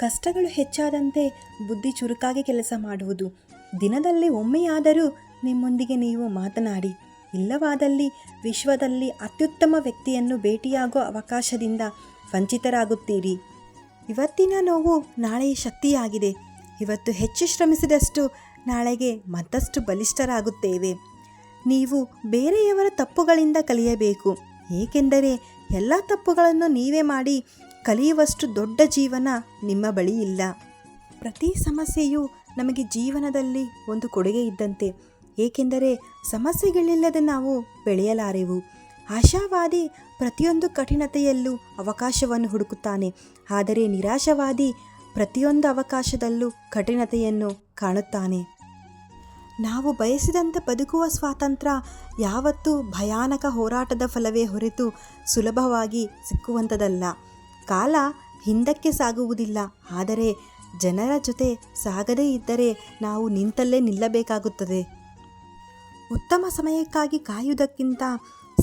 ಕಷ್ಟಗಳು ಹೆಚ್ಚಾದಂತೆ ಬುದ್ಧಿ ಚುರುಕಾಗಿ ಕೆಲಸ ಮಾಡುವುದು. ದಿನದಲ್ಲಿ ಒಮ್ಮೆಯಾದರೂ ನಿಮ್ಮೊಂದಿಗೆ ನೀವು ಮಾತನಾಡಿ, ಇಲ್ಲವಾದಲ್ಲಿ ವಿಶ್ವದಲ್ಲಿ ಅತ್ಯುತ್ತಮ ವ್ಯಕ್ತಿಯನ್ನು ಭೇಟಿಯಾಗೋ ಅವಕಾಶದಿಂದ ವಂಚಿತರಾಗುತ್ತೀರಿ. ಇವತ್ತಿನ ನೋವು ನಾಳೆಯ ಶಕ್ತಿಯಾಗಿದೆ. ಇವತ್ತು ಹೆಚ್ಚು ಶ್ರಮಿಸಿದಷ್ಟು ನಾಳೆಗೆ ಮತ್ತಷ್ಟು ಬಲಿಷ್ಠರಾಗುತ್ತೇವೆ. ನೀವು ಬೇರೆಯವರ ತಪ್ಪುಗಳಿಂದ ಕಲಿಯಬೇಕು. ಏಕೆಂದರೆ ಎಲ್ಲ ತಪ್ಪುಗಳನ್ನು ನೀವೇ ಮಾಡಿ ಕಲಿಯುವಷ್ಟು ದೊಡ್ಡ ಜೀವನ ನಿಮ್ಮ ಬಳಿ ಇಲ್ಲ. ಪ್ರತಿ ಸಮಸ್ಯೆಯು ನಮಗೆ ಜೀವನದಲ್ಲಿ ಒಂದು ಕೊಡುಗೆ ಇದ್ದಂತೆ. ಏಕೆಂದರೆ ಸಮಸ್ಯೆಗಳಿಲ್ಲದೆ ನಾವು ಬೆಳೆಯಲಾರೆವು. ಆಶಾವಾದಿ ಪ್ರತಿಯೊಂದು ಕಠಿಣತೆಯಲ್ಲೂ ಅವಕಾಶವನ್ನು ಹುಡುಕುತ್ತಾನೆ. ಆದರೆ ನಿರಾಶವಾದಿ ಪ್ರತಿಯೊಂದು ಅವಕಾಶದಲ್ಲೂ ಕಠಿಣತೆಯನ್ನು ಕಾಣುತ್ತಾನೆ. ನಾವು ಬಯಸಿದಂತೆ ಬದುಕುವ ಸ್ವಾತಂತ್ರ್ಯ ಯಾವತ್ತೂ ಭಯಾನಕ ಹೋರಾಟದ ಫಲವೇ ಹೊರತು ಸುಲಭವಾಗಿ ಸಿಕ್ಕುವಂಥದ್ದಲ್ಲ ಕಾಲ ಹಿಂದಕ್ಕೆ ಸಾಗುವುದಿಲ್ಲ. ಆದರೆ ಜನರ ಜೊತೆ ಸಾಗದೇ ಇದ್ದರೆ ನಾವು ನಿಂತಲ್ಲೇ ನಿಲ್ಲಬೇಕಾಗುತ್ತದೆ. ಉತ್ತಮ ಸಮಯಕ್ಕಾಗಿ ಕಾಯುವುದಕ್ಕಿಂತ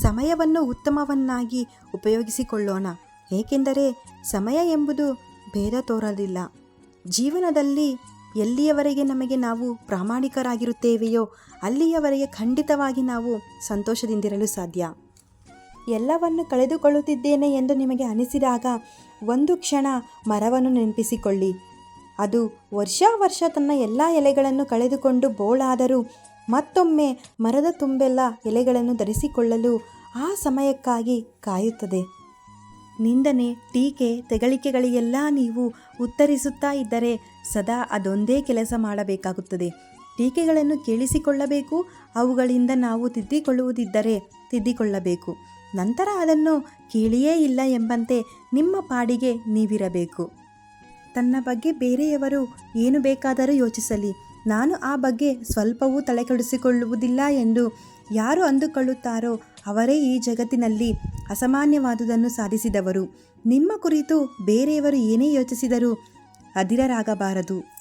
ಸಮಯವನ್ನು ಉತ್ತಮವನ್ನಾಗಿ ಉಪಯೋಗಿಸಿಕೊಳ್ಳೋಣ. ಏಕೆಂದರೆ ಸಮಯ ಎಂಬುದು ಭೇದ ತೋರಲಿಲ್ಲ. ಜೀವನದಲ್ಲಿ ಎಲ್ಲಿಯವರೆಗೆ ನಮಗೆ ನಾವು ಪ್ರಾಮಾಣಿಕರಾಗಿರುತ್ತೇವೆಯೋ ಅಲ್ಲಿಯವರೆಗೆ ಖಂಡಿತವಾಗಿ ನಾವು ಸಂತೋಷದಿಂದಿರಲು ಸಾಧ್ಯ. ಎಲ್ಲವನ್ನು ಕಳೆದುಕೊಳ್ಳುತ್ತಿದ್ದೇನೆ ಎಂದು ನಿಮಗೆ ಅನಿಸಿದಾಗ ಒಂದು ಕ್ಷಣ ಮರವನ್ನು ನೆನಪಿಸಿಕೊಳ್ಳಿ. ಅದು ವರ್ಷ ವರ್ಷ ತನ್ನ ಎಲ್ಲ ಎಲೆಗಳನ್ನು ಕಳೆದುಕೊಂಡು ಬೋಳಾದರೂ ಮತ್ತೊಮ್ಮೆ ಮರದ ತುಂಬೆಲ್ಲ ಎಲೆಗಳನ್ನು ಧರಿಸಿಕೊಳ್ಳಲು ಆ ಸಮಯಕ್ಕಾಗಿ ಕಾಯುತ್ತದೆ. ನಿಂದನೆ, ಟೀಕೆ, ತೆಗಳಿಕೆಗಳಿಗೆಲ್ಲ ನೀವು ಉತ್ತರಿಸುತ್ತಾ ಇದ್ದರೆ ಸದಾ ಅದೊಂದೇ ಕೆಲಸ ಮಾಡಬೇಕಾಗುತ್ತದೆ. ಟೀಕೆಗಳನ್ನು ಕೇಳಿಸಿಕೊಳ್ಳಬೇಕು, ಅವುಗಳಿಂದ ನಾವು ತಿದ್ದಿಕೊಳ್ಳುವುದಿದ್ದರೆ ತಿದ್ದಿಕೊಳ್ಳಬೇಕು. ನಂತರ ಅದನ್ನು ಕೇಳಿಯೇ ಇಲ್ಲ ಎಂಬಂತೆ ನಿಮ್ಮ ಪಾಡಿಗೆ ನೀವಿರಬೇಕು. ತನ್ನ ಬಗ್ಗೆ ಬೇರೆಯವರು ಏನು ಬೇಕಾದರೂ ಯೋಚಿಸಲಿ. ನಾನು ಆ ಬಗ್ಗೆ ಸ್ವಲ್ಪವೂ ತಲೆಕೆಡಿಸಿಕೊಳ್ಳುವುದಿಲ್ಲ ಎಂದು ಯಾರು ಅಂದುಕೊಳ್ಳುತ್ತಾರೋ ಅವರೇ ಈ ಜಗತ್ತಿನಲ್ಲಿ ಅಸಾಮಾನ್ಯವಾದುದನ್ನು ಸಾಧಿಸಿದವರು. ನಿಮ್ಮ ಕುರಿತು ಬೇರೆಯವರು ಏನೇ ಯೋಚಿಸಿದರೂ ಅದಿರರಾಗಬಾರದು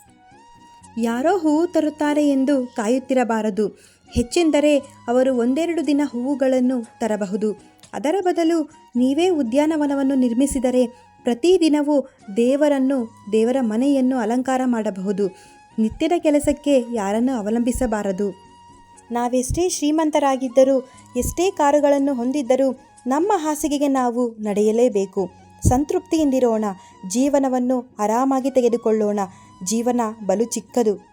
ಯಾರೋ ಹೂವು ತರುತ್ತಾರೆ ಎಂದು ಕಾಯುತ್ತಿರಬಾರದು. ಹೆಚ್ಚೆಂದರೆ ಅವರು ಒಂದೆರಡು ದಿನ ಹೂವುಗಳನ್ನು ತರಬಹುದು. ಅದರ ಬದಲು ನೀವೇ ಉದ್ಯಾನವನವನ್ನು ನಿರ್ಮಿಸಿದರೆ ಪ್ರತಿದಿನವೂ ದೇವರನ್ನು, ದೇವರ ಮನೆಯನ್ನು ಅಲಂಕಾರ ಮಾಡಬಹುದು. ನಿತ್ಯದ ಕೆಲಸಕ್ಕೆ ಯಾರನ್ನು ಅವಲಂಬಿಸಬಾರದು. ನಾವೆಷ್ಟೇ ಶ್ರೀಮಂತರಾಗಿದ್ದರೂ, ಎಷ್ಟೇ ಕಾರುಗಳನ್ನು ಹೊಂದಿದ್ದರೂ ನಮ್ಮ ಹಾಸಿಗೆಗೆ ನಾವು ನಡೆಯಲೇಬೇಕು. ಸಂತೃಪ್ತಿಯಿಂದಿರೋಣ, ಜೀವನವನ್ನು ಆರಾಮಾಗಿ ತೆಗೆದುಕೊಳ್ಳೋಣ. ಜೀವನ ಬಲು ಚಿಕ್ಕದು.